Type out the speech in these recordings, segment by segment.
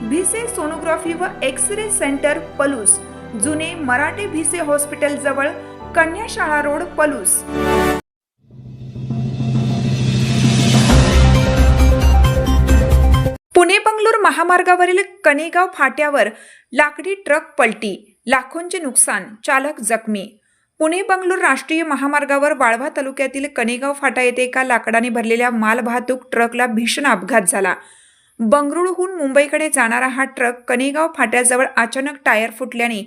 Bhise sonography व X ray centre Palus. जुने Marathe Bhise hospital जवळ कन्याशाळा रोड पलूस. पुणे बंगलोर महामार्गावरील कनेगाव फाट्यावर लाकडी ट्रक पलटी लाखोंचे नुकसान चालक जखमी. पुणे बंगलोर राष्ट्रीय महामार्गावर वाळवा तालुक्यातील कनेगाव फाटा येथे एका लाकडाने भरलेल्या मालवाहतूक ट्रकला भीषण अपघात झाला. बंगळुरूहून मुंबईकडे जाणारा हा ट्रक कनेगाव फाट्याजवळ अचानक टायर फुटल्याने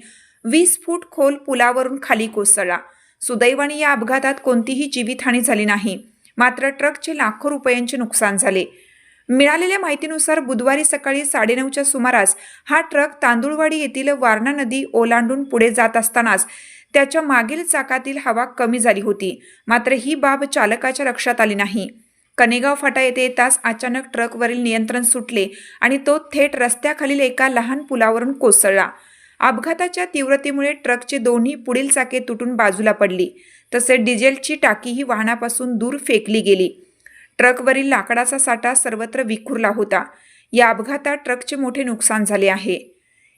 वीस फूट खोल पुलावरून खाली कोसळला. सुदैवाने या अपघातात कोणतीही जीवितहानी झाली नाही. मात्र ट्रकचे लाखो रुपयांचे नुकसान झाले. मिळालेल्या माहितीनुसार बुधवारी सकाळी साडेनऊच्या सुमारास हा ट्रक तांदुळवाडी येथील वारणा नदी ओलांडून पुढे जात असतानाच त्याच्या मागील चाकातील हवा कमी झाली होती. मात्र ही बाब चालकाच्या लक्षात आली नाही. कनेगाव फाटा येथे येताच अचानक ट्रकवरील नियंत्रण सुटले आणि तो थेट रस्त्याखालील एका लहान पुलावरून कोसळला. अपघाताच्या तीव्रतेमुळे ट्रकचे दोन्ही पुढील चाके तुटून बाजूला पडली. तसेच डिझेलची टाकीही वाहनापासून दूर फेकली गेली. ट्रकवरील लाकडाचा साठा सर्वत्र विखुरला होता. या अपघातात ट्रकचे मोठे नुकसान झाले आहे.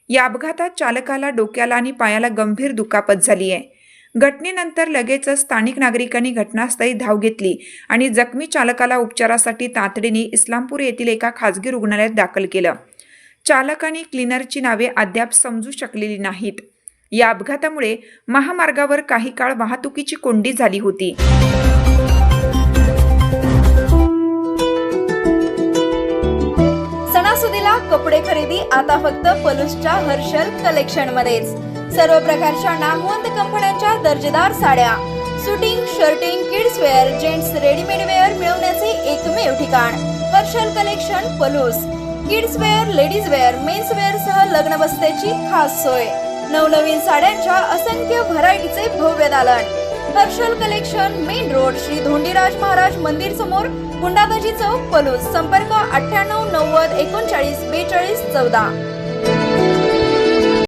या अपघातात चालकाला डोक्याला आणि पायाला गंभीर दुखापत झाली आहे. घटनेनंतर लगेचच स्थानिक नागरिकांनी घटनास्थळी धाव घेतली आणि जखमी चालकाला उपचारासाठी तातडीने इस्लामपूर येथील एका खासगी रुग्णालयात दाखल केलं. चालक आणि क्लिनरची नावे अद्याप समजू शकलेली नाहीत. या अपघातामुळे महामार्गावर काही काळ वाहतुकीची कोंडी झाली होती. सणासुदीला कपडे खरेदी आता फक्त पलूसच्या हर्षल कलेक्शन मध्येच. सर्व प्रकारच्या नामवंत कंपन्यांच्या दर्जेदार साड्या. Suiting shirting kids wear gents readymade wear मिळवण्याचे एकमेव ठिकाण Varshal collection Palus kids wear ladies wear men's wear सह लग्न बसत्याची खास सोय. नवनवीन साड्यांच्या असंख्य व्हरायटीचे भव्य दालन. Harshal collection main road Shri Dhondiraj Maharaj मंदिर समोर गुंडाबाजी चौक पलूस संपर्क अठ्ठ्याण्णव नव्वद एकोणचाळीस बेचाळीस चौदा.